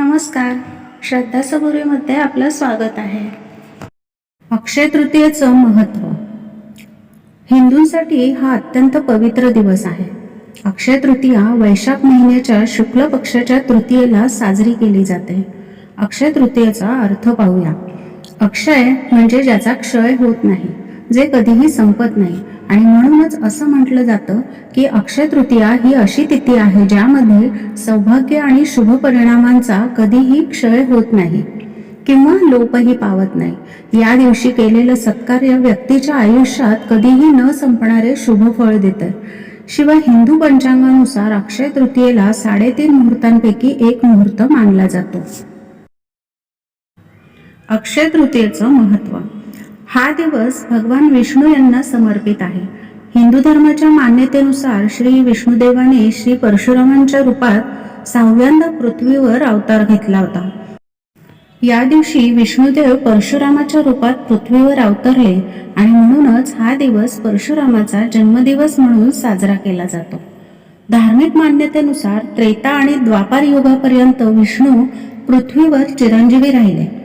नमस्कार. श्रद्धा सबुरीमध्ये आपलं स्वागत आहे. अक्षय तृतीयेचं महत्त्व हिंदूंसाठी हा अत्यंत पवित्र दिवस आहे. अक्षय तृतीया वैशाख महिन्याच्या शुक्ल पक्षाच्या तृतीयेला साजरी केली जाते. अक्षय तृतीयेचा अर्थ पाहूया. अक्षय म्हणजे ज्याचा क्षय होत नाही जे कधीही संपत नाही आणि म्हणूनच असं म्हटलं जातं की अक्षय तृतीया ही अशी तिथी आहे ज्यामध्ये सौभाग्य आणि शुभ परिणामांचा कधीही क्षय होत नाही किंवा लोपही पावत नाही. या दिवशी केलेलं सत्कार्य व्यक्तीच्या आयुष्यात कधीही न संपणारे शुभ फळ देतं. शिवाय हिंदू पंचांगानुसार अक्षय तृतीयेला साडेतीन मुहूर्तांपैकी एक मुहूर्त मानला जातो. अक्षय तृतीयेचं महत्त्व हा दिवस भगवान विष्णू यांना समर्पित आहे. हिंदू धर्माच्या मान्यतेनुसार श्री विष्णुदेवाने श्री परशुरामांच्या रूपात सहाव्यांदा पृथ्वीवर अवतार घेतला होता. या दिवशी विष्णुदेव परशुरामाच्या रूपात पृथ्वीवर अवतरले आणि म्हणूनच हा दिवस परशुरामाचा जन्मदिवस म्हणून साजरा केला जातो. धार्मिक मान्यतेनुसार त्रेता आणि द्वापार युगापर्यंत विष्णू पृथ्वीवर चिरंजीवी राहिले.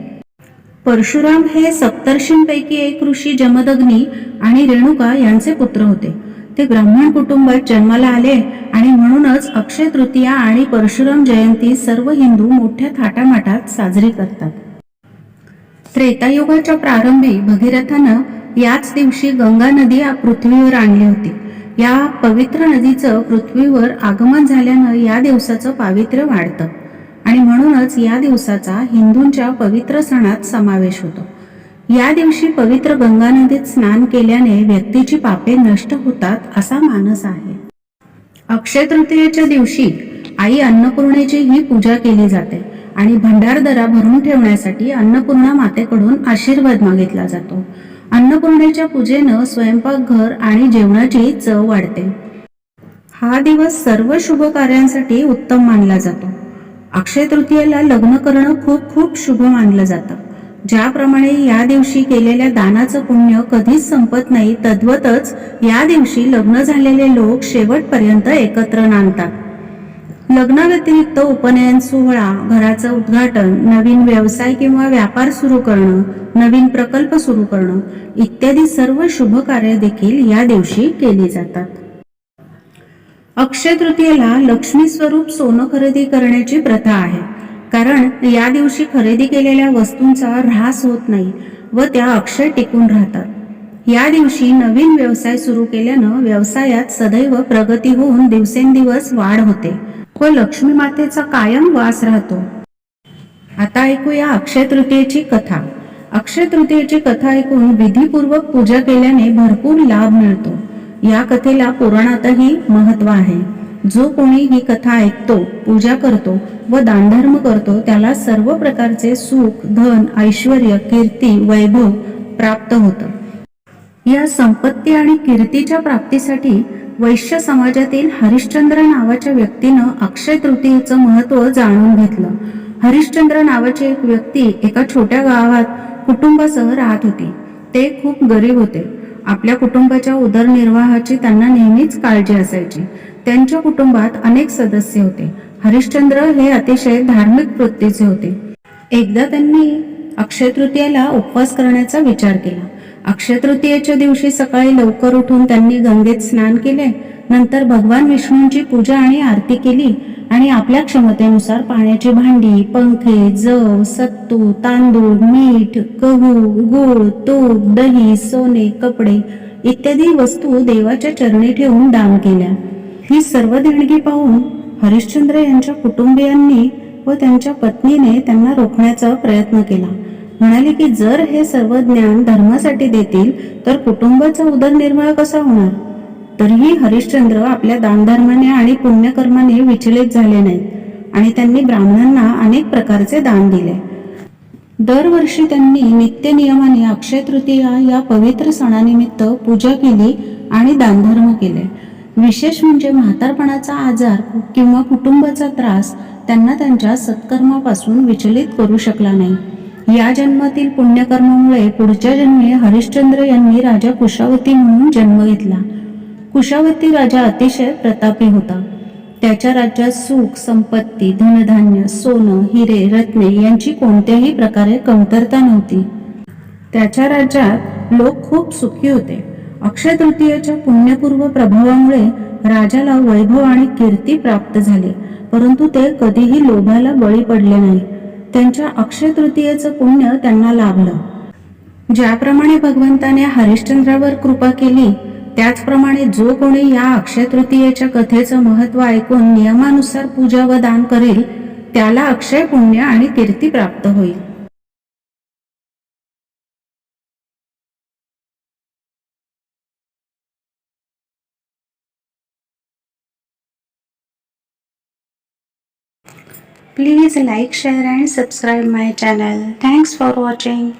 परशुराम हे सप्तर्षींपैकी एक ऋषी जमदग्नी आणि रेणुका यांचे पुत्र होते. ते ब्राह्मण कुटुंबात जन्माला आले आणि म्हणूनच अक्षय तृतीया आणि परशुराम जयंती सर्व हिंदू मोठ्या थाटामाटात साजरी करतात. त्रेतायुगाच्या प्रारंभी भगीरथानं याच दिवशी गंगा नदी या पृथ्वीवर आणली होती. या पवित्र नदीचं पृथ्वीवर आगमन झाल्यानं या दिवसाचं पावित्र्य वाढतं. आणि म्हणूनच या दिवसाचा हिंदूंच्या पवित्र सणात समावेश होतो. या दिवशी पवित्र गंगा नदीत स्नान केल्याने व्यक्तीची पापे नष्ट होतात असा मानस आहे. अक्षय तृतीयेच्या दिवशी आई अन्नपूर्णेची ही पूजा केली जाते आणि भंडारदरा भरून ठेवण्यासाठी अन्नपूर्णा मातेकडून आशीर्वाद मागितला जातो. अन्नपूर्णेच्या पूजेनं स्वयंपाकघर आणि जेवणाची चव वाढते. हा दिवस सर्व शुभ कार्यांसाठी उत्तम मानला जातो. अक्षय तृतीयेला लग्न करणं खूप खूप शुभ मानलं जातं. ज्याप्रमाणे या दिवशी केलेल्या दानाचं पुण्य कधीच संपत नाही तद्वतच या दिवशी लग्न झालेले लोक शेवटपर्यंत एकत्र नांदतात. लग्नाव्यतिरिक्त उपनयन सोहळा घराचं उद्घाटन नवीन व्यवसाय किंवा व्यापार सुरू करणं नवीन प्रकल्प सुरू करणं इत्यादी सर्व शुभ कार्य देखील या दिवशी केली जातात. अक्षय तृतीयेला लक्ष्मी स्वरूप सोनं खरेदी करण्याची प्रथा आहे. कारण या दिवशी खरेदी केलेल्या वस्तूंचा ऱ्हास होत नाही व त्या अक्षय टिकून राहतात. या दिवशी नवीन व्यवसाय सुरू केल्यानं व्यवसायात सदैव प्रगती होऊन दिवसेंदिवस वाढ होते व लक्ष्मी मातेचा कायम वास राहतो. आता ऐकूया अक्षय तृतीयेची कथा. अक्षय तृतीयेची कथा ऐकून विधीपूर्वक पूजा केल्याने भरपूर लाभ मिळतो. या कथेला पुराणातही महत्त्व आहे. जो कोणी ही कथा ऐकतो पूजा करतो व दानधर्म करतो त्याला सर्व प्रकारचे सुख धन ऐश्वर कीर्ती वैभव प्राप्त होतं. या संपत्ती आणि कीर्तीच्या प्राप्तीसाठी वैश्य समाजातील हरिश्चंद्र नावाच्या व्यक्तीनं अक्षय तृतीयेचं महत्त्व जाणून घेतलं. हरिश्चंद्र नावाची एक व्यक्ती एका छोट्या गावात कुटुंबासह राहत होती. ते खूप गरीब होते. आपल्या कुटुंबाच्या उदरनिर्वाहाची त्यांना नेहमीच काळजी असायची. त्यांच्या कुटुंबात अनेक सदस्य होते. हरिश्चंद्र हे अतिशय धार्मिक वृत्तीचे होते. एकदा त्यांनी अक्षयतृतीयेला उपवास करण्याचा विचार केला. अक्षय तृतीयेच्या दिवशी सकाळी लवकर उठून त्यांनी गंगेत स्नान केले. नंतर भगवान विष्णूंची पूजा आणि आरती केली. आणि आपल्या क्षमतेनुसार पाण्याची भांडी पंखे जव सत्तू तांदूळ मीठ गहू गूळ तूप दही सोने कपडे इत्यादी वस्तू देवाच्या चरणी ठेवून दान केल्या. ही सर्व देणगी पाहून हरिश्चंद्र यांच्या कुटुंबियांनी व त्यांच्या पत्नीने त्यांना रोखण्याचा प्रयत्न केला. म्हणाले की जर हे सर्व ज्ञान धर्मासाठी देतील तर कुटुंबाचा उदरनिर्वाह कसा होणार? तरीही हरिश्चंद्र आपल्या दानधर्माने आणि पुण्यकर्माने विचलित झाले नाहीत आणि त्यांनी ब्राह्मणांना अनेक प्रकारचे दान दिले. दरवर्षी त्यांनी नित्य नियमाने अक्षय तृतीया या पवित्र सणानिमित्त पूजा केली आणि दानधर्म केले. विशेष म्हणजे म्हातारपणाचा आजार किंवा कुटुंबाचा त्रास त्यांना त्यांच्या सत्कर्मापासून विचलित करू शकला नाही. या जन्मातील पुण्यकर्मामुळे पुढच्या जन्मी हरिश्चंद्र यांनी राजा कुशावती म्हणून जन्म घेतला. कुशावती राजा अतिशय प्रतापी होता. त्याच्या राज्यात सुख संपत्ती धनधान्य सोनं हिरे रत्ने यांची कोणत्याही प्रकारे कमतरता नव्हती. त्याच्या राज्यात लोक खूप सुखी होते. अक्षय तृतीयेच्या पुण्यपूर्व प्रभावामुळे राजाला वैभव आणि कीर्ती प्राप्त झाली परंतु ते कधीही लोभाला बळी पडले नाही. त्यांच्या अक्षय तृतीयेचं पुण्य त्यांना लाभलं. ज्याप्रमाणे भगवंताने हरिश्चंद्रावर कृपा केली त्याचप्रमाणे जो कोणी या अक्षय तृतीयेच्या कथेचं महत्त्व ऐकून नियमानुसार पूजा व दान करेल त्याला अक्षय पुण्य आणि कीर्ती प्राप्त होईल Please like, share and subscribe my channel. Thanks for watching.